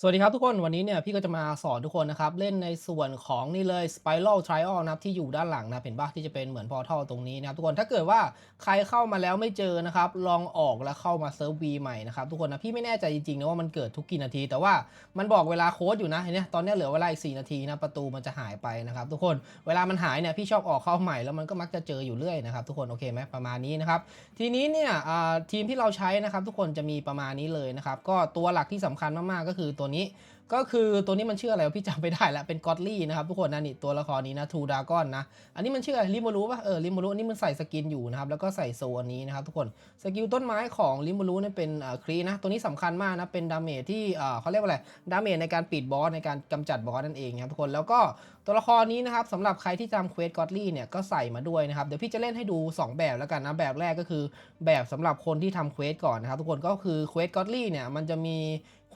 สวัสดีครับทุกคนวันนี้เนี่ยพี่ก็จะมาสอนทุกคนนะครับ เล่นในส่วนของนี่เลย Spiral Trial นะครับที่อยู่ด้านหลังนะเห็นปะที่จะเป็นเหมือนพอร์ทัลตรงนี้นะครับทุกคนถ้าเกิดว่าใครเข้ามาแล้วไม่เจอนะครับ ลองออกแล้วเข้ามาเซิร์ฟวีใหม่นะครับทุกคนนะพี่ไม่แน่ใจจริงๆนะว่ามันเกิดทุกกี่นาที แต่ว่ามันบอกเวลาโค้ดอยู่นะเห็นไหมตอนนี้เหลือเวลาอีก4นาทีนะประตูมันจะหายไปนะครับทุกคนเวลามันหายเนี่ยพี่ชอบออกเข้าใหม่แล้วมันก็มักจะเจออยู่เรื่อยนะครับทุกคนโอเคไหมประมาณนี้นะครับทีนี้เนี่ยอ่าทีมที่เราใช้นะครับทุกคนจะมีประมาณนี้เลยนะครับก็ตัวหลักที่สำคัญมากๆก็คือตัวนี้ ก็คือตัวนี้มันชื่ออะไรพี่จำไม่ได้แล้วเป็นกอตลี่นะครับทุกคนนะนี่ตัวละครนี้นะทูดากอนนะ อันนี้มันชื่ออะไรริมูรุป่ะเออริมูรุอันนี้มันใส่สกินอยู่นะครับแล้วก็ใส่โซอันนี้นะครับทุกคนสกิลต้นไม้ของริมูรุเนี่ยเป็นอ่ครีนะตัวนี้สำคัญมากนะเป็นดาเมจที่อ่าเขาเรียกว่าอะไรดาเมจในการปิดบอสในการกำจัดบอสนั่นเองนะครับทุกคนแล้วก็ตัวละครนี้นะครับสำหรับใครที่จำเควสกอตลี่เนี่ยก็ใส่มาด้วยนะครับเดี๋ยวพี่จะเล่นให้ดู 2 แบบแล้วกันนะแบบแรกก็คือแบบสำหรับคนที่ทำเควสก่อนนะครับทุกคนก็คือเควสกอตลี่เนี่ยมันจะมี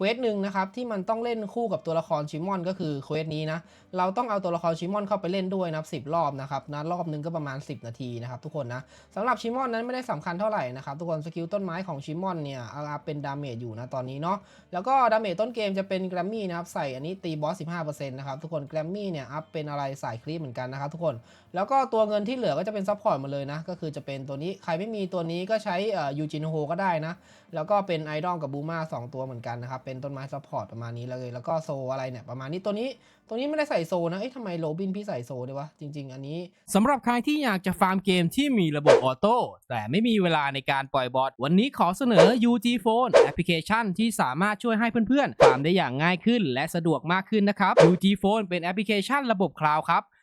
ควสหนึ่งนะครับที่มันต้องเล่นคู่กับตัวละครชิมอนก็คือเควสนี้นะเราต้องเอาตัวละครชิมอนเข้าไปเล่นด้วยนะครับสิรอบนะครับนะรอบหนึงก็ประมาณ 10 นาทีนะครับทุกคนนะสำหรับชิมอนนั้นไม่ได้สำคัญเท่าไหร่นะครับทุกคนสกิลต้นไม้ของชิมอนเนี่ยเอาเอาเป็นดาเมจอยู่นะตอนนี้เนาะแล้วก็ดาเมจต้นเกมจะเป็นแกรมมี่นะครับใส่อันนี้ตีบอส 15%นะครับทุกคนแกรมมี่เนี่ยอัพเป็นอะไรสายคลีปเหมือนกันนะครับทุกคนแล้วก็ตัวเงินที่เหลือก็จะเป็นซัพพอร์ตมาเลยนะก็คือจะเป็นตัวนี้ใครไม่มีตัวนี้ก็ใช้ยูจินโฮก็ได้นะแล้วก็เป็นไอดอลกับบูมาสองตัวเหมือนกันนะครับเป็นต้นไม้ซัพพอร์ตประมาณนี้เลย แล้วก็โซอะไรเนี่ยประมาณนี้ตัวนี้ตัวนี้ไม่ได้ใส่โซนะเอ๊ะทำไมโรบินพี่ใส่โซด้วยวะ จริง ๆ อันนี้สำหรับใครที่อยากจะฟาร์มเกมที่มีระบบออโต้แต่ไม่มีเวลาในการปล่อยบอทวันนี้ขอเสนอ UG Phone แอปพลิเคชันที่สามารถช่วยให้เพื่อนๆฟาร์มได้อย่างง่ายขึ้น และสะดวกมากขึ้นนะครับ UG Phone เป็นแอปพลิเคชันระบบคลาวด์ครับ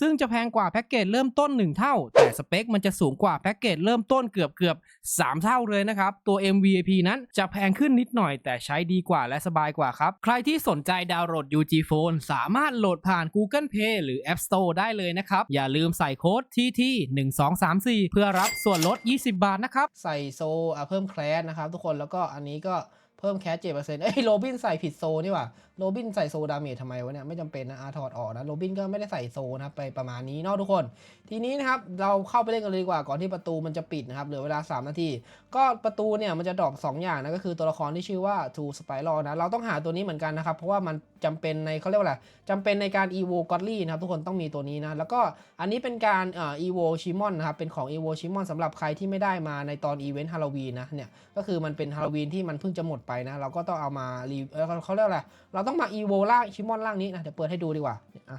ซึ่งจะแพงกว่าแพ็กเกจเริ่มต้น 1 เท่า แต่สเปคมันจะสูงกว่าแพ็กเกจเริ่มต้นเกือบเกือบ3 เท่าเลยนะครับ ตัว MVIP นั้นจะแพงขึ้นนิดหน่อยแต่ใช้ดีกว่าและสบายกว่าครับ ใครที่สนใจดาวน์โหลด UG Phone สามารถโหลดผ่าน Google Play หรือ App Store ได้เลยนะครับ อย่าลืมใส่โค้ด TT 1 2 3 4 เพื่อรับส่วนลด 20 บาทนะครับ ใส่โซ่เพิ่มแคลสนะครับทุกคนแล้วก็อันนี้ก็เพิ่มแคสเจ็ดเปอร์เซ็นต์เอ้ยโรบินใส่ผิดโซนี่หว่าโรบินใส่โซดาเมจทำไมวะเนี่ยไม่จำเป็นนะอาถอดออกนะโรบินก็ไม่ได้ใส่โซนะครับไปประมาณนี้เนาะทุกคน ทีนี้นะครับเราเข้าไปเล่นกันเลยดีกว่าก่อนที่ประตูมันจะปิดนะครับเหลือเวลา 3 นาที ก็ประตูเนี่ยมันจะดรอป2อย่างนะก็คือตัวละครที่ชื่อว่า Two Spiral นะเราต้องหาตัวนี้เหมือนกันนะครับเพราะว่ามันจำเป็นในเขาเรียกว่าอะไรจำเป็นในการ Evo Godly นะครับทุกคนต้องมีตัวนี้นะแล้วก็อันนี้เป็นการอ่อ Evo Shimon นะครับเป็นของ Evo Shimon สำหรับใครที่ไม่ได้มาในตอนอีเวนต์ฮาโลวีนนะเนี่ยก็คือมันเป็นฮาโลวีนที่มันเพิ่งจะหมดไปนะเราก็ต้องเอามารีเขาเรียกอะไรเราราต้องมา Evo ล่างชิมอนล่างนี้นะเดี๋ยวเปิดให้ดูดีกว่าอะ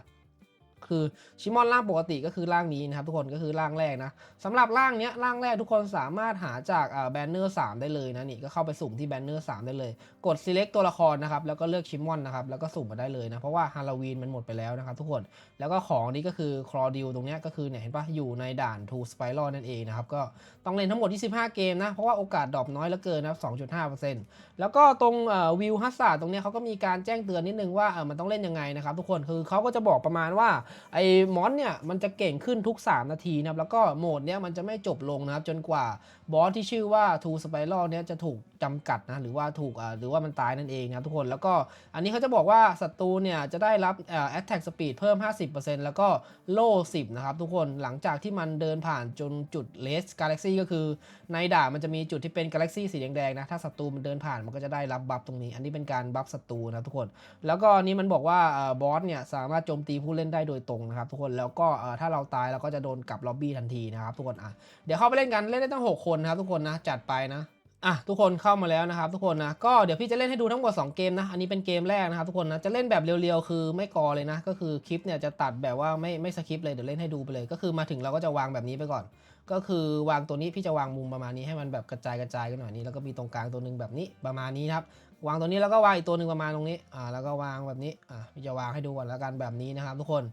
คือชิมอนร่างปกติก็คือร่างนี้นะครับทุกคนก็คือร่างแรกนะสำหรับร่างเนี้ยร่างแรกทุกคนสามารถหาจากแบนเนอร์3ได้เลยนะนี่ก็เข้าไปสุ่มที่แบนเนอร์3ได้เลย กด select ตัวละครนะครับแล้วก็เลือกชิมอนนะครับแล้วก็สุ่มมาได้เลยนะเพราะว่าฮาโลวีนมันหมดไปแล้วนะครับทุกคนแล้วก็ของนี้ก็คือคลอดิวตรงเนี้ยก็คือเนี่ยเห็นปะอยู่ในด่าน Two Spiral นั่นเองนะครับก็ต้องเล่นทั้งหมด 25 เกมนะเพราะว่าโอกาสดรอปน้อยเหลือเกินนะครับ2.5%แล้วก็ตรงวิวฮัสซาตรงเนี้ยเขาก็มีการแจ้งเตือนนิดนึงว่าเออมันต้องเล่นยังไงนะครับทุกคนคือเขาก็จะบอกประมาณว่าไอ้มอนเนี่ยมันจะเก่งขึ้นทุก 3 นาทีนะครับแล้วก็โหมดเนี่ยมันจะไม่จบลงนะครับจนกว่าบอสที่ชื่อว่า Two Spiral เนี้ยจะถูกจำกัดนะหรือว่าถูกอ่าหรือว่ามันตายนั่นเองนะทุกคนแล้วก็อันนี้เขาจะบอกว่าศัตรูเนี่ยจะได้รับอ่า attack speed เพิ่ม 50%แล้วก็โล่10 นะครับทุกคนหลังจากที่มันเดินผ่านจนจุด Race Galaxy ก็คือในด่ามันจะมีจุดที่เป็น Galaxy สีแดงๆนะถ้าศัตรูมันเดินผ่านมันก็จะได้รับบัฟตรงนี้ อันนี้เป็นการบัฟศัตรูนะทุกคน แล้วก็อันนี้มันบอกว่าเอ่อบอสเนี่ยสามารถโจมตีผู้เล่นได้โดยตรงนะครับทุกคนแล้วก็ถ้าเราตายเราก็จะโดนกลับล็อบบี้ทันทีนะครับทุกคนอะเดี๋ยวเข้าไปเล่นกันเล่นได้ตั้ง 6 คนนะครับทุกคนนะจัดไปนะอะทุกคนเข้ามาแล้วนะครับ ทุกคนนะก็เดี๋ยวพี่จะเล่นให้ดูทั้งหมด2เกมนะอันนี้เป็นเกมแรกนะครับทุกคนนะจะเล่นแบบเรียวๆคือไม่กอเลยนะ ก็คือคลิปเนี่ยจะตัดแบบว่าไม่ไม่สคริปเลยเดี๋ยวเล่นให้ดูไปเลย ก็คือมาถึงเราก็จะวางแบบนี้ไปก่อน ก็คือวางตัวนี้พี่จะวางมุมประมาณนี้ให้มันแบบกระจายกระจายกันหน่อยนี้แล้วก็มีตรงกลางตัวหนึ่งแบบนี้ประมาณนี้ครับวางตัวนี้แล้วก็วางอีกตัวหนึ่งประมาณตรงนี้อ่าแล้วก็วางแบบนี้อ่าพี่จะวางให้ดูก่อนแล้วกันแบบนี้นะครับทุกคน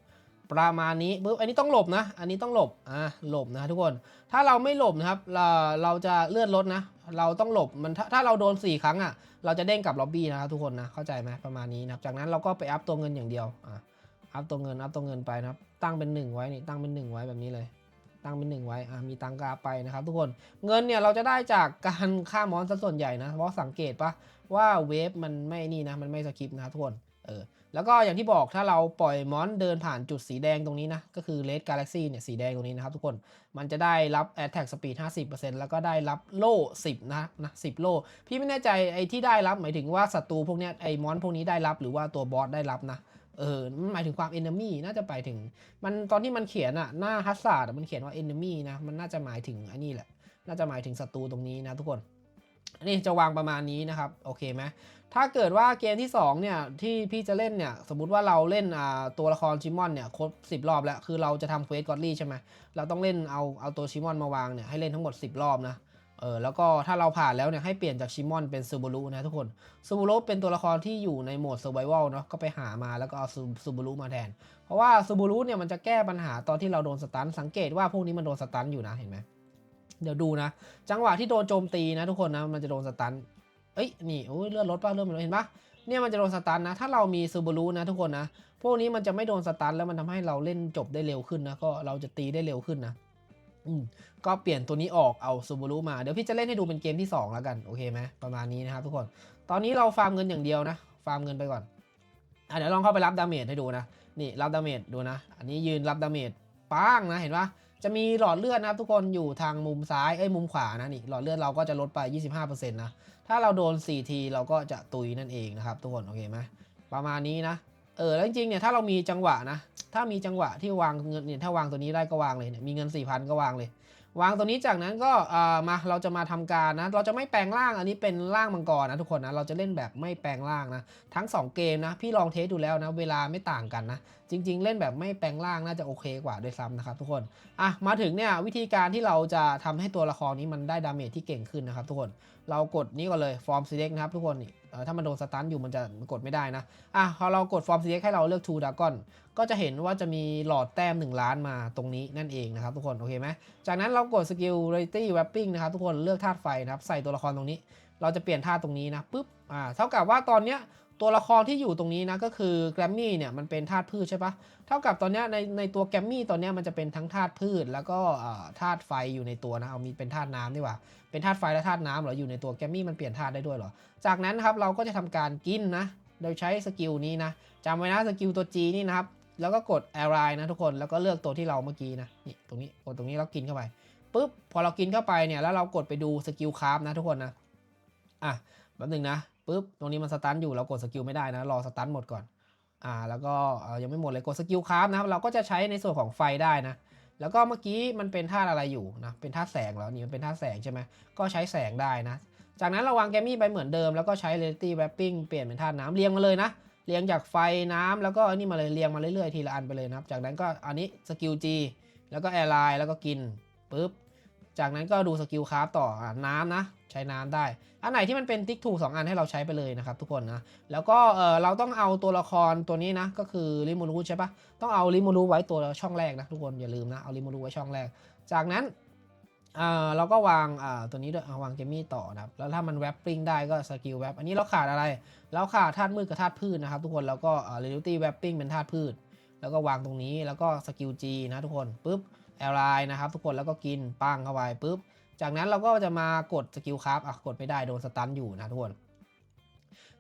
ประมาณนี้ปุ๊บอันนี้ต้องหลบนะ อันนี้ต้องหลบอ่าหลบนะทุกคน ถ้าเราไม่หลบนะครับเราเราจะเลื่อนรถนะ เราต้องหลบมันถ้าถ้าเราโดน 4 ครั้งอะเราจะเด้งกลับล็อบบี้นะครับทุกคนนะเข้าใจไหมประมาณนี้นะครับจากนั้นเราก็ไปอัพตัวเงินอย่างเดียวอ่าอัพตัวเงินอัพตัวเงินไปนะครับ ตั้งเป็นหนึ่งไว้นี่ตั้งเป็นหนึ่งไว้แบบนี้เลยตั้งเป็นหนึ่งไว้ อะมีตังกาไปนะครับทุกคน เงินเนี่ยเราจะได้จากการฆ่ามอนซะส่วนใหญ่นะ เพราะสังเกตปะว่าเวฟมันไม่นี่นะ มันไม่สคริปนะทุกคน เออแล้วก็อย่างที่บอกถ้าเราปล่อยมอนเดินผ่านจุดสีแดงตรงนี้นะ ก็คือ Red Galaxy เนี่ยสีแดงตรงนี้นะครับทุกคนมันจะได้รับ Attack Speed 50%แล้วก็ได้รับโล่ 10 นะนะ10 โล่ พี่ไม่แน่ใจไอ้ที่ได้รับหมายถึงว่าศัตรูพวกเนี้ยไอ้มอนพวกนี้ได้รับหรือว่าตัวบอสได้รับนะเออหมายถึงความ enemy น่าจะไปถึง มันตอนที่มันเขียนอะหน้าฮัสซาร์ดมันเขียนว่า enemy นะมันน่าจะหมายถึงอันนี้แหละ น่าจะหมายถึงศัตรูตรงนี้นะทุกคนนนี้จะวางประมาณนี้นะครับ โอเคไหม ถ้าเกิดว่าเกมที่ 2 เนี่ย ที่พี่จะเล่นเนี่ย สมมติว่าเราเล่นอ่าตัวละครชิมอนเนี่ย ครบ 10 รอบแล้ว คือเราจะทำเควสกอดลี่ใช่ไหมเราต้องเล่นเอาเอาตัวชิมอนมาวางเนี่ย ให้เล่นทั้งหมด 10 รอบนะเออแล้วก็ถ้าเราผ่านแล้วเนี่ยให้เปลี่ยนจากชิมอนเป็นซูบูรุนะทุกคนซูบูรุเป็นตัวละครที่อยู่ในโหมด Survival เนาะก็ไปหามาแล้วก็เอาซูบูรุมาแทน เพราะว่าซูบูรุเนี่ยมันจะแก้ปัญหาตอนที่เราโดนสตันสังเกตว่าพวกนี้มันโดนสตันอยู่นะเห็นไหมเดี๋ยวดูนะ จังหวะที่โดนโจมตีนะทุกคนนะมันจะโดนสตัน เอ้ยนี่โอ้ยเลือดลดป่ะเลือดมันลดเห็นปะเนี่ยมันจะโดนสตันนะ ถ้าเรามีซูบูรุนะทุกคนนะ พวกนี้มันจะไม่โดนสตันแล้วมันทำให้เราเล่นจบได้เร็วขึ้นนะ ก็เราจะตีได้เร็วขึ้นนะอืมก็เปลี่ยนตัวนี้ออกเอาซูบูรุมา เดี๋ยวพี่จะเล่นให้ดูเป็นเกมที่ 2 แล้วกัน โอเคไหมประมาณนี้นะครับทุกคน ตอนนี้เราฟาร์มเงินอย่างเดียวนะ ฟาร์มเงินไปก่อน อะเดี๋ยวลองเข้าไปรับดาเมจให้ดูนะ นี่รับดาเมจดูนะ อันนี้ยืนรับดาเมจป้างนะ เห็นปะจะมีหลอดเลือดนะครับทุกคนอยู่ทางมุมซ้าย เอ้ยมุมขวานะนี่ หลอดเลือดเราก็จะลดไป 25%นะ ถ้าเราโดน 4 ทีเราก็จะตุยนั่นเองนะครับทุกคนโอเคไหมประมาณนี้นะเออแล้วจริงๆเนี่ยถ้าเรามีจังหวะนะ ถ้ามีจังหวะที่วางเงินเนี่ยถ้าวางตัวนี้ได้ก็วางเลยเนี่ยมีเงิน 4,000 ก็วางเลย วางตัวนี้จากนั้นก็เอ่ามาเราจะมาทำการนะ เราจะไม่แปลงร่างอันนี้เป็นร่างมังกรนะทุกคนนะเราจะเล่นแบบไม่แปลงร่างนะ ทั้ง 2 เกมนะ พี่ลองเทสดูแล้วนะ เวลาไม่ต่างกันนะ จริง ๆ เล่นแบบไม่แปลงร่างน่าจะโอเคกว่าด้วยซ้ำนะครับทุกคนอะมาถึงเนี่ยวิธีการที่เราจะทำให้ตัวละครนี้มันได้ดาเมจที่เก่งขึ้นนะครับทุกคน เรากดนี้ก่อนเลยฟอร์ม select นะครับทุกคนนี่ถ้ามันโดนสตันอยู่มันจะกดไม่ได้นะอะพอเรากดฟอร์ม select ให้เราเลือก True Dragon ก็จะเห็นว่าจะมีหลอดแต้ม 1 ล้านมาตรงนี้นั่นเองนะครับทุกคนโอเคไหมจากนั้นเรากดสกิล Reality Wrapping นะครับทุกคนเลือกธาตุไฟนะครับใส่ตัวละครตรงนี้ เราจะเปลี่ยนธาตุตรงนี้นะปุ๊บอ่าเท่ากับว่าตอนเนี้ยตัวละครที่อยู่ตรงนี้นะก็คือแกรมมี่เนี่ยมันเป็นธาตุพืชใช่ปะเท่ากับตอนนี้ในในตัวแกรมมี่ตอนนี้มันจะเป็นทั้งธาตุพืช แล้วก็ธาตุไฟอยู่ในตัวนะเอามีเป็นธาตุน้ำดีกว่า เป็นธาตุไฟและธาตุน้ำเหรออยู่ในตัวแกมมี่มันเปลี่ยนธาตุได้ด้วยเหรอ จากนั้นนะครับเราก็จะทำการกินนะ โดยใช้สกิลนี้นะจำไว้นะสกิลตัว G นี่นะครับ แล้วก็กด a r i นะทุกคน แล้วก็เลือกตัวที่เราเมื่อกี้นะ นี่ตรงนี้ กดตรงนี้แล้วกินเข้าไปปุ๊บ พอเรากินเข้าไปเนี่ย แล้วเรากดไปดูสกิลคราฟนะทุกคนนะ อะแป๊บหนึ่งนะปุ๊บ ตรงนี้มันสตันอยู่ เรากดสกิลไม่ได้นะ รอสตันหมดก่อน อ่า แล้วก็ยังไม่หมดเลย กดสกิลคราฟนะครับ เราก็จะใช้ในส่วนของไฟได้นะ แล้วก็เมื่อกี้มันเป็นธาตุอะไรอยู่นะ เป็นธาตุแสงแล้วนี่มันเป็นธาตุแสงใช่ไหมก็ใช้แสงได้นะ จากนั้นเราวางแกมมี่ไปเหมือนเดิมแล้วก็ใช้ Reality Wrapping เปลี่ยนเป็นธาตุน้ำเรียงมาเลยนะ เรียงจากไฟน้ำแล้วก็อันนี้มาเลยเรียงมาเรื่อยๆทีละอันไปเลยนะจากนั้นก็อันนี้สกิล G แล้วก็แอร์ไลน์แล้วก็กินปุ๊บ จากนั้นก็ดูสกิลคราฟต่ออน้ำนะ ใช้น้ำได้ อันไหนที่มันเป็นติ๊กถูกสองอันให้เราใช้ไปเลยนะครับทุกคนนะ แล้วก็เออเราต้องเอาตัวละครตัวนี้นะ ก็คือริมูรูใช่ปะต้องเอาริมูรูไว้ตัวช่องแรกนะทุกคนอย่าลืมนะ เอาริมูรูไว้ช่องแรก จากนั้นอ่าเราก็วางอ่าตัวนี้ด้วยวางเกมมี่ต่อนะครับ แล้วถ้ามันแวปปิ้งได้ก็สกิลแวปอันนี้เราขาดอะไร เราขาดธาตุมืดกับธาตุพืชนะครับทุกคน แล้วก็อ่า reality wrapping เป็นธาตุพืช แล้วก็วางตรงนี้ แล้วก็สกิล G นะทุกคน ปุ๊บ แอลไลน์นะครับทุกคนแล้วก็กินปังเข้าไปปุ๊บ จากนั้นเราก็จะมากดสกิลคราฟอะกดไม่ได้โดนสตันอยู่นะทุกคน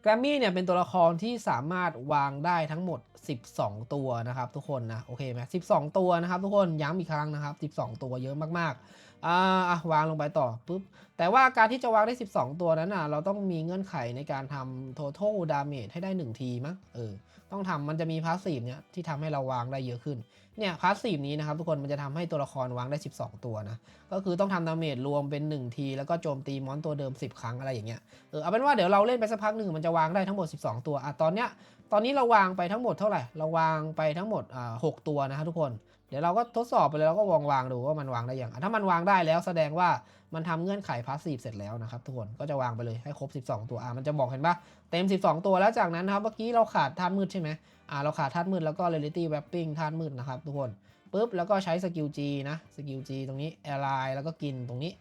แกรมมี่เนี่ยเป็นตัวละครที่สามารถวางได้ทั้งหมด 12 ตัวนะครับทุกคนนะโอเคไหม12ตัวนะครับทุกคนย้ำอีกครั้งนะครับ 12 ตัวเยอะมากๆ อ่าอะวางลงไปต่อปุ๊บแต่ว่าการที่จะวางได้ 12 ตัวนั้นน่ะเราต้องมีเงื่อนไขในการทำ total damage ให้ได้ 1 ทีมั้งเออต้องทำมันจะมีพาสซีฟเนี่ยที่ทำให้เราวางได้เยอะขึ้นเนี่ยพาสซีฟนี้นะครับทุกคนมันจะทำให้ตัวละครวางได้ 12 ตัวนะก็คือต้องทำดาเมจรวมเป็น 1 ทีแล้วก็โจมตีมอนตัวเดิม 10 ครั้งอะไรอย่างเงี้ยเออเอาเป็นว่าเดี๋ยวเราเล่นไปสักพักหนึ่งมันจะวางได้ทั้งหมด 12 ตัวอะตอนเนี้ยตอนนี้เราวางไปทั้งหมดเท่าไหร่เราวางไปทั้งหมดอ่าหตัวนะครับทุกคน เดี๋ยวเราก็ทดสอบไปเลยแล้วก็วางวางดูว่ามันวางได้ย่างถ้ามันวางได้แล้วแสดงว่ามันทำเงื่อนไขพาสซีฟเสร็จแล้วนะครับทุกคนก็จะวางไปเลยให้ครบ 12 ตัวอะมันจะบอกเห็นปะเต็ม 12 ตัวแล้วจากนั้นนะครับเมื่อกี้เราขาดธาตุมืดใช่ไหมอ่าเราขาดธาตุมืดแล้วก็ reality wrapping ธาตุมืดนะครับทุกคนปุ๊บแล้วก็ใช้สกิล G นะสกิล G ตรงนี้ align แล้วก็กินตรงนี้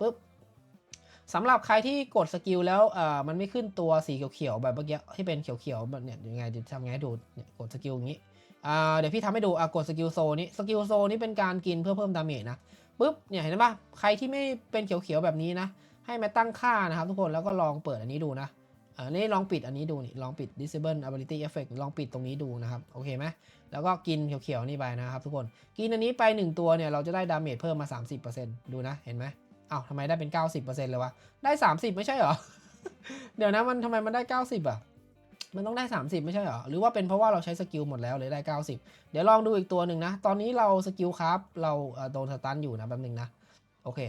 ปุ๊บสำหรับใครที่กดสกิลแล้วเอ่อมันไม่ขึ้นตัวสีเขียวๆแบบเมื่อกี้ที่เป็นเขียวๆแบบเนี่ยยังไงจะทำไงดูเนี่ยกดสกิลอย่างนี้ เดี๋ยวพี่ทำให้ดูกดสกิลโซนี้สกิลโซนี้เป็นการกินเพื่อเพิ่มดาเมจนะปุ๊บเนี่ยเห็นปะใครที่ไม่เป็นเขียวๆแบบนี้นะ ให้มาตั้งค่านะครับทุกคนแล้วก็ลองเปิดอันนี้ดูนะอ่านี่ลองปิดอันนี้ดูนี่ลองปิด disable ability effect ลองปิดตรงนี้ดูนะครับโอเคไหมแล้วก็กินเขียวๆนี่ไปนะครับทุกคนกินอันนี้ไป 1 ตัวเนี่ยเราจะได้ดาเมจเพิ่มมา 30%ดูนะเห็นไหมอ้าวทำไมได้เป็น 90%เลยวะได้ 30 ไม่ใช่เหรอ เดี๋ยวนะมันทำไมมันได้ 90 อะ มันต้องได้ 30 ไม่ใช่เหรอ หรือว่าเป็นเพราะว่าเราใช้สกิลหมดแล้วเลยได้ 90 เดี๋ยวลองดูอีกตัวหนึ่งนะ ตอนนี้เราสกิลครับเราโดนสตันอยู่นะแป๊บหนึ่งนะ โอเค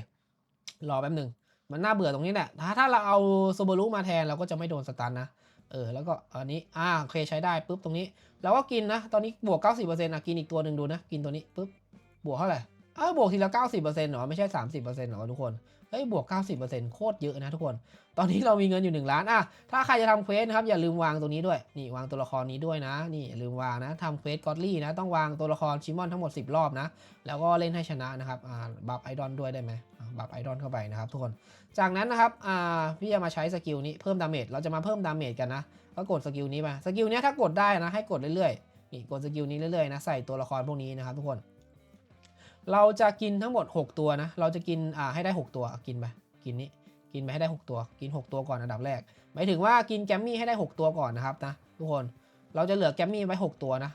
รอแป๊บหนึ่ง มันน่าเบื่อตรงนี้แหละถ้าถ้าเราเอาโซบารุมาแทนเราก็จะไม่โดนสตันนะ เออ แล้วก็อันนี้ อ่า โอเคใช้ได้ปุ๊บตรงนี้ เราก็กินนะ ตอนนี้บวก 90%อะกินอีกตัวหนึ่งดูนะ กินตัวนี้ปุ๊บบวกเท่าไหร่ เออบวกทีละ90%เหรอไม่ใช่ 30%เหรอทุกคนเฮ้ยบวก 90%โคตรเยอะนะทุกคน ตอนนี้เรามีเงินอยู่ 1 ล้านอะถ้าใครจะทำเควสนะครับอย่าลืมวางตรงนี้ด้วยนี่วางตัวละครนี้ด้วยนะ นี่อย่าลืมวางนะทำเควสกอตลี่นะต้องวางตัวละครชิมอนทั้งหมด 10 รอบนะ แล้วก็เล่นให้ชนะนะครับอ่าบัฟไอดอลด้วยได้ไหมบัฟไอดอลเข้าไปนะครับทุกคน จากนั้นนะครับอ่าพี่จะมาใช้สกิลนี้เพิ่มดาเมจเราจะมาเพิ่มดาเมจกันนะก็กดสกิลนี้ไปสกิลนี้ถ้ากดได้นะให้กดเรื่อยๆนี่กดสกิลนี้เรื่อยๆนะใส่ตัวละครพวกนี้นะครับทุกคน เราจะกินทั้งหมด 6 ตัวนะ เราจะกินอ่าให้ได้ 6 ตัว กินไป กินนี้ กินไปให้ได้ 6 ตัว กิน 6 ตัวก่อนอันดับแรก หมายถึงว่ากินแกมมี่ให้ได้ 6 ตัวก่อนนะครับนะทุกคน เราจะเหลือแกมมี่ไว้ 6 ตัวนะ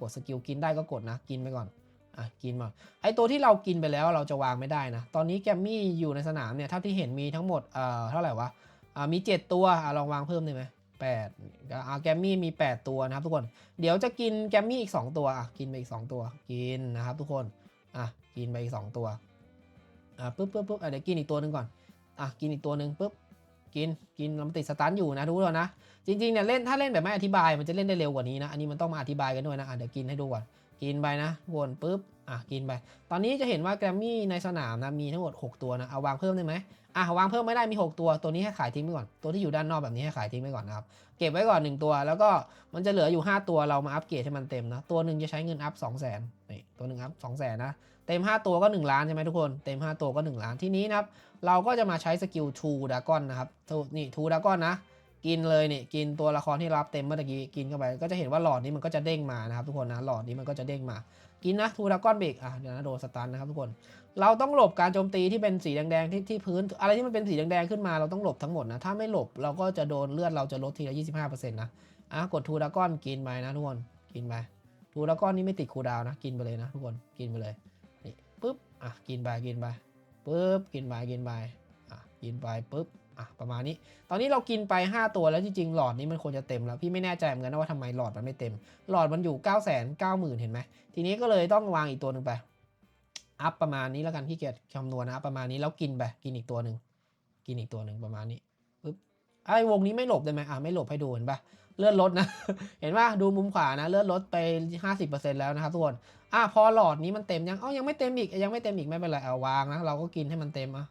กดสกิลกินได้ก็กดนะ กินไปก่อน อะ กินมาไอตัวที่เรากินไปแล้วเราจะวางไม่ได้นะ ตอนนี้แกมมี่อยู่ในสนามเนี่ยเท่าที่เห็นมีทั้งหมด เอ่อ เท่าไหร่วะ อ่า มี 7 ตัว อะ ลองวางเพิ่มได้ไหมแปดอ่าแกมมี่มี 8 ตัวนะครับทุกคน เดี๋ยวจะกินแกมมี่อีก 2 ตัว อะ กินไปอีก 2 ตัว กินนะครับทุกคน กินไปอีก2ตัวอะปุ๊บปุ๊บปุ๊บเดี๋ยวกินอีกตัวหนึ่งก่อนอะกินอีกตัวหนึ่งปุ๊บกินกินล้วมันติดสตันอยู่นะทุกคนนะจริงๆเนี่ยเล่นถ้าเล่นแบบไม่อธิบายมันจะเล่นได้เร็วกว่านี้นะอันนี้มันต้องมาอธิบายกันด้วยนะอะเดี๋ยวกินให้ดูก่อน กินไปนะวนปุ๊บอะกินไป ตอนนี้จะเห็นว่าแกรมมี่ในสนามนะมีทั้งหมด 6 ตัวนะเอาวางเพิ่มได้ไหมอะวางเพิ่มไม่ได้มี 6 ตัวตัวนี้ให้ขายทิ้งไปก่อนตัวที่อยู่ด้านนอกแบบนี้ให้ขายทิ้งไปก่อนนะครับเก็บไว้ก่อน 1 ตัว แล้วก็มันจะเหลืออยู่ 5 ตัวเรามาอัปเกรดให้มันเต็มนะตัวหนึ่งจะใช้เงินอัพ 2 0 0 0 0นนี่ตัวหนึ่งอัพ2 0 0 0 0นนะเต็ม 5 ตัวก็ 1 ล้านใช่ไหมทุกคนเต็ม 5 ตัวก็ 1 ล้านที่นี้นะครับเราก็จะมาใช้สกิล True Dragon นะครับนี่ True Dragon นะ กินเลยนี่กินตัวละครที่รับเต็มเมื่อกี้กินเข้าไปก็จะเห็นว่าหลอดนี้มันก็จะเด้งมานะครับทุกคนนะหลอดนี้มันก็จะเด้งมากินนะ True Dragon เบรกอะเดี๋ยวนะโดนสตันนะครับทุกคน เราต้องหลบการโจมตีที่เป็นสีแดงๆที่ที่พื้น อะไรที่มันเป็นสีแดงๆขึ้นมาเราต้องหลบทั้งหมดนะ ถ้าไม่หลบเราก็จะโดนเลือดเราจะลดทีละ25%นะอะกด True Dragon กินไปนะทุกคนกินไป True Dragon นี่ไม่ติดคูดาวน์นะ กินไปเลยนะทุกคนกินไปเลยนี่ปุ๊บอะกินไปกินไปปุ๊บกินไปกินไปอะกินไปปุ๊บ อะประมาณนี้ ตอนนี้เรากินไป 5 ตัวแล้วจริงๆ หลอดนี้มันควรจะเต็มแล้ว พี่ไม่แน่ใจเหมือนกันนะว่าทำไมหลอดมันไม่เต็ม หลอดมันอยู่ 9 9 0 0 0 0 เห็นไหม ทีนี้ก็เลยต้องวางอีกตัวหนึ่งไป อัพประมาณนี้แล้วกันที่เกียจคำนวณนะประมาณนี้แล้วกินไป กินอีกตัวหนึ่ง กินอีกตัวหนึ่งประมาณนี้ปุ๊บไอ้วงนี้ไม่หลบได้ไหมอะไม่หลบให้ดูเห็นปะเลื่อนลดนะ เห็นปะดูมุมขวานะ เลื่อนลดไป 50%แล้วนะครับทุกคนอะพอหลอดนี้มันเต็มยังอ้ายังไม่เต็มอีกยังไม่เต็มอีกไม่เป็นไรเอาวางนะเราก็กินให้มันเต็มอะ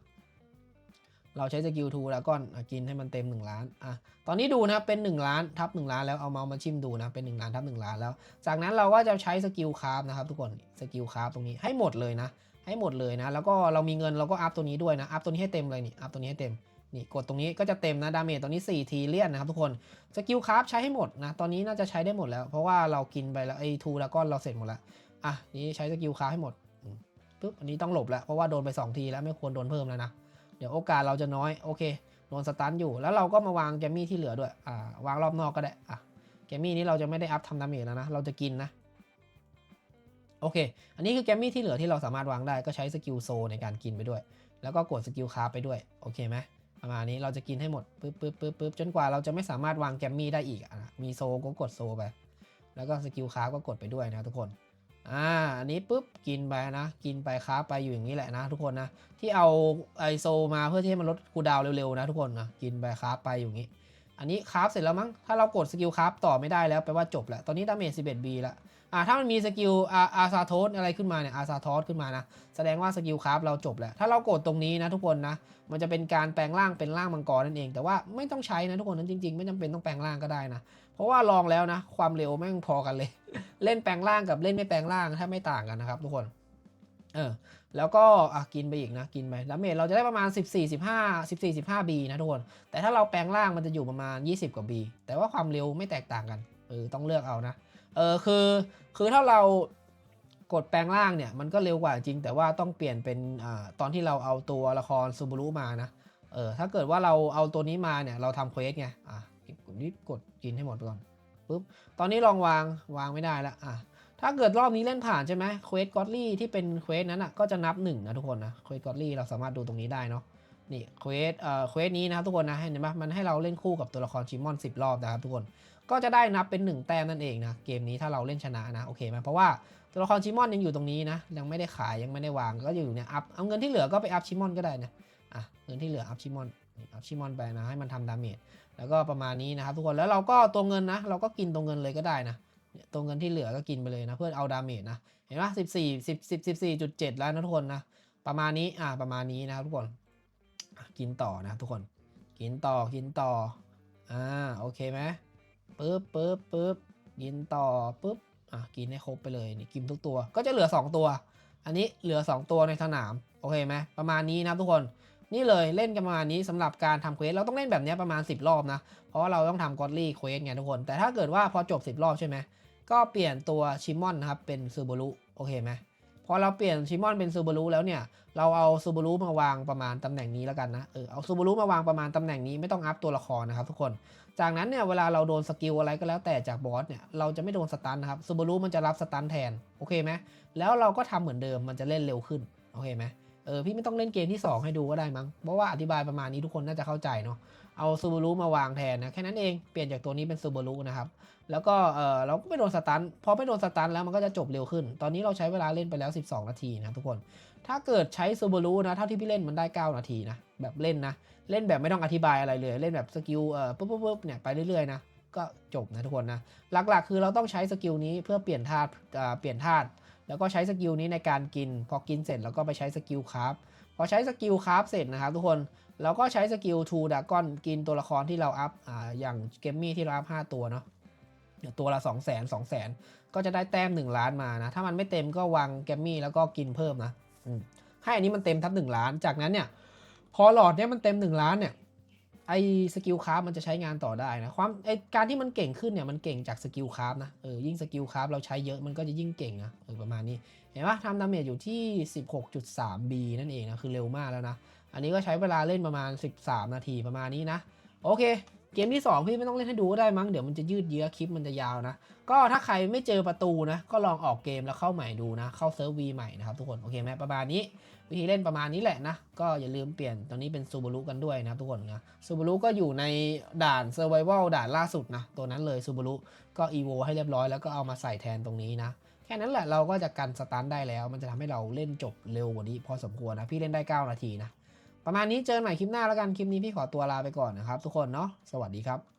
เราใช้สกิลทูแล้วก่อนอะกินให้มันเต็ม 1 ล้านอะตอนนี้ดูนะเป็น 1 ล้านทับ 1 ล้านแล้วเอาเมาส์มาชิมดูนะเป็น 1 ล้านทับ 1 ล้านแล้ว จากนั้นเราก็จะใช้สกิลคราฟนะครับทุกคนสกิลคราฟตรงนี้ให้หมดเลยนะ ให้หมดเลยนะ แล้วก็เรามีเงินเราก็อัพตัวนี้ด้วยนะอัพตัวนี้ให้เต็มเลยนี่อัพตัวนี้ให้เต็มนี่กดตรงนี้ก็จะเต็มนะดาเมจตอนนี้ 4 ทีเลียนนะครับทุกคนสกิลคราฟใช้ให้หมดนะตอนนี้น่าจะใช้ได้หมดแล้ว เพราะว่าเรากินไปแล้วไอ้ทูแล้วก็เราเสร็จหมดแล้วอะนี่ใช้สกิลค้าให้หมดปุ๊บอันนี้ต้องหลบแล้วเพราะว่าโดนไป 2 ทีแล้วไม่ควรโดนเพิ่มแล้วนะ ดี๋ยวโอกาสเราจะน้อยโอเคโดนสตันอยู่แล้วเราก็มาวางแกมมี่ที่เหลือด้วยอ่าวางรอบนอกก็ได้อะแกมมี่นี้เราจะไม่ได้อัพทำดาเมจแล้วนะเราจะกินนะโอเค อันนี้คือแกมมี่ที่เหลือที่เราสามารถวางได้ก็ใช้สกิลโซในการกินไปด้วย แล้วก็กดสกิลคาไปด้วยโอเคไหมประมาณนี้เราจะกินให้หมดปึ๊บปึ๊บปึ๊บปึ๊บจนกว่าเราจะไม่สามารถวางแกมมี่ได้อีกอะมีโซก็กดโซไป แล้วก็สกิลคาก็กดไปด้วยนะทุกคน อ่าอันนี้ปุ๊บกินไปนะ กินไปค้าไปอยู่อย่างนี้แหละนะทุกคนนะ ที่เอาไอโซมาเพื่อที่ให้มันลดคูดาวเร็วๆนะทุกคนนะกินไปค้าไปอยู่อย่างนี้ อันนี้คราฟเสร็จแล้วมั้งถ้าเรากดสกิลคราฟต่อไม่ได้แล้วแปลว่าจบแล้วตอนนี้ดาเมจ 11B แล้ว อ่าถ้ามันมีสกิลอาอาซาโทสอะไรขึ้นมาเนี่ยอาซาโทสขึ้นมานะ แสดงว่าสกิลคราฟเราจบแล้ว ถ้าเรากดตรงนี้นะทุกคนนะ มันจะเป็นการแปลงร่างเป็นร่างมังกรนั่นเอง แต่ว่าไม่ต้องใช้นะทุกคนนั้นจริง ๆ ไม่จำเป็นต้องแปลงร่างก็ได้นะ เพราะว่าลองแล้วนะ ความเร็วแม่งพอกันเลย เล่นแปลงร่างกับเล่นไม่แปลงร่างแทบไม่ต่างกันนะครับทุกคน เออ แล้วก็อะกินไปอีกนะ กินไปดาเมจเราจะได้ประมาณ 14 15 14 15 B นะทุกคน แต่ถ้าเราแปลงร่างมันจะอยู่ประมาณ 20 กว่า B แต่ว่าความเร็วไม่แตกต่างกัน เออ ต้องเลือกเอานะ เออคือคือถ้าเรากดแปลงร่างเนี่ยมันก็เร็วกว่าจริง แต่ว่าต้องเปลี่ยนเป็นอ่าตอนที่เราเอาตัวละครซูบูรุมานะเออถ้าเกิดว่าเราเอาตัวนี้มาเนี่ยเราทำเควสไงอะนี่กดกินให้หมดไปก่อนปุ๊บตอนนี้ลองวางวางไม่ได้ละอะถ้าเกิดรอบนี้เล่นผ่านใช่ไหมเควสกอตลี่ที่เป็นเควสนั้นอะก็จะนับหนึ่งนะทุกคนนะเควสกอตลี่เราสามารถดูตรงนี้ได้เนาะ นี่เควสเอ่อเควสนี้นะครับทุกคนนะเห็นไหมมันให้เราเล่นคู่กับตัวละครชิมอน 10 รอบนะครับทุกคนก็จะได้นับเป็น 1 แต้มนั่นเองนะเกมนี้ถ้าเราเล่นชนะนะโอเคไหมเพราะว่าตัวละครชิมอนยังอยู่ตรงนี้นะยังไม่ได้ขายยังไม่ได้วางก็อยู่เนี่ยอัพเอาเงินที่เหลือก็ไปอัพชิมอนก็ได้นะอะเงินที่เหลืออัพชิมอนอัพชิมอนไปนะให้มันทำดาเมจแล้วก็ประมาณนี้นะครับทุกคนแล้วเราก็ตัวเงินนะเราก็กินตัวเงินเลยก็ได้นะเนี่ยตัวเงินที่เหลือก็กินไปเลยนะเพื่อเอาดาเมจนะเห็นไหมสิบสี่สิบสิบสิบสี่จุดเจ็ดแล้วนะทุกคนนะประมาณนี้อะประมาณนี้นะครับทุกคน กินต่อนะครับทุกคน กินต่อกินต่อ อ่าโอเคไหมปึ๊บปึ๊บปึ๊บกินต่อปึ๊บอะกินให้ครบไปเลยนี่กินทุกตัว ก็จะเหลือ 2 ตัว อันนี้เหลือ 2 ตัวในสนาม โอเคไหมประมาณนี้นะทุกคนนี่เลยเล่นกันประมาณนี้สำหรับการทำเควสเราต้องเล่นแบบนี้ประมาณ 10 รอบนะ เพราะเราต้องทำกอดลี่เควสไงทุกคน แต่ถ้าเกิดว่าพอจบ 10 รอบใช่ไหมก็เปลี่ยนตัวชิมอนนะครับเป็นซูบารุโอเคไหม พอเราเปลี่ยนชิมอนเป็นซูบารุแล้วเนี่ย เราเอาซูบารุมาวางประมาณตำแหน่งนี้แล้วกันนะ เออ เอาซูบารุมาวางประมาณตำแหน่งนี้ไม่ต้องอัพตัวละครนะครับทุกคน จากนั้นเนี่ยเวลาเราโดนสกิลอะไรก็แล้วแต่จากบอสเนี่ย เราจะไม่โดนสตันนะครับซูบารุมันจะรับสตันแทน โอเคไหมแล้วเราก็ทำเหมือนเดิมมันจะเล่นเร็วขึ้น โอเคไหม เออพี่ไม่ต้องเล่นเกมที่ 2 ให้ดูก็ได้มั้ง เพราะว่าอธิบายประมาณนี้ทุกคนน่าจะเข้าใจเนาะ เอาซูบารุมาวางแทนนะ แค่นั้นเอง เปลี่ยนจากตัวนี้เป็นซูบารุนะครับ แล้วก็เออเราก็ไม่โดนสตัน พอไม่โดนสตันแล้วมันก็จะจบเร็วขึ้น ตอนนี้เราใช้เวลาเล่นไปแล้ว 12 นาทีนะทุกคน ถ้าเกิดใช้ซูบารุนะ เท่าที่พี่เล่นมันได้ 9 นาทีนะ แบบเล่นนะ เล่นแบบไม่ต้องอธิบายอะไรเลย เล่นแบบสกิลเออปุ๊บปุ๊บปุ๊บเนี่ยไปเรื่อยๆนะ ก็จบนะทุกคนนะ หลักๆ คือเราต้องใช้สกิลนี้เพื่อเปลี่ยนธาตุเปลี่ยนธาตุ แล้วก็ใช้สกิลนี้ในการกิน พอกินเสร็จแล้วก็ไปใช้สกิลคราฟพอใช้สกิลคราฟเสร็จนะครับทุกคนเราก็ใช้สกิลทูดากอนกินตัวละครที่เราอัพอ่าอย่างเกมมี่ที่เราอัพ5ตัวเนาะเนี่ยตัวละ 2 0 0 0 0 0 2 0 0 ก็จะได้แต้ม 1 ล้านมานะ ถ้ามันไม่เต็มก็วางแกมมี่แล้วก็กินเพิ่มนะมให้อันนี้มันเต็มทับ 1 ล้าน จากนั้นเนี่ย พอหลอดเนี่ยมันเต็ม 1 ล้านเนี่ย ไอสกิลคราฟมันจะใช้งานต่อได้นะความไอการที่มันเก่งขึ้นเนี่ยมันเก่งจากสกิลคราฟนะเออยิ่งสกิลคราฟเราใช้เยอะมันก็จะยิ่งเก่งนะเออประมาณนี้เห็นปะทำดาเมจอยู่ที่ 16.3B นั่นเองนะคือเร็วมากแล้วนะ อันนี้ก็ใช้เวลาเล่นประมาณ 13 นาทีประมาณนี้นะ โอเค เกมที่2พี่ไม่ต้องเล่นให้ดูก็ได้มั้งเดี๋ยวมันจะยืดเยื้อคลิปมันจะยาวนะ ก็ถ้าใครไม่เจอประตูนะ ก็ลองออกเกมแล้วเข้าใหม่ดูนะ เข้าเซิร์ฟวีใหม่นะครับทุกคนโอเคไหมประมาณนี้ วิธีเล่นประมาณนี้แหละนะ ก็อย่าลืมเปลี่ยนตอนนี้เป็นซูบารุกันด้วยนะครับทุกคนนะซูบารุก็อยู่ในด่านเซอร์ไวเวลด่านล่าสุดนะตัวนั้นเลยซูบารุก็อีโวให้เรียบร้อยแล้วก็เอามาใส่แทนตรงนี้นะแค่นั้นแหละเราก็จะกันสตาร์ทได้แล้ว มันจะทำให้เราเล่นจบเร็วกว่านี้พอสมควรนะพี่เล่นได้ 9 นาทีนะ ประมาณนี้เจอใหม่คลิปหน้าแล้วกัน คลิปนี้พี่ขอตัวลาไปก่อนนะครับทุกคนเนาะ สวัสดีครับ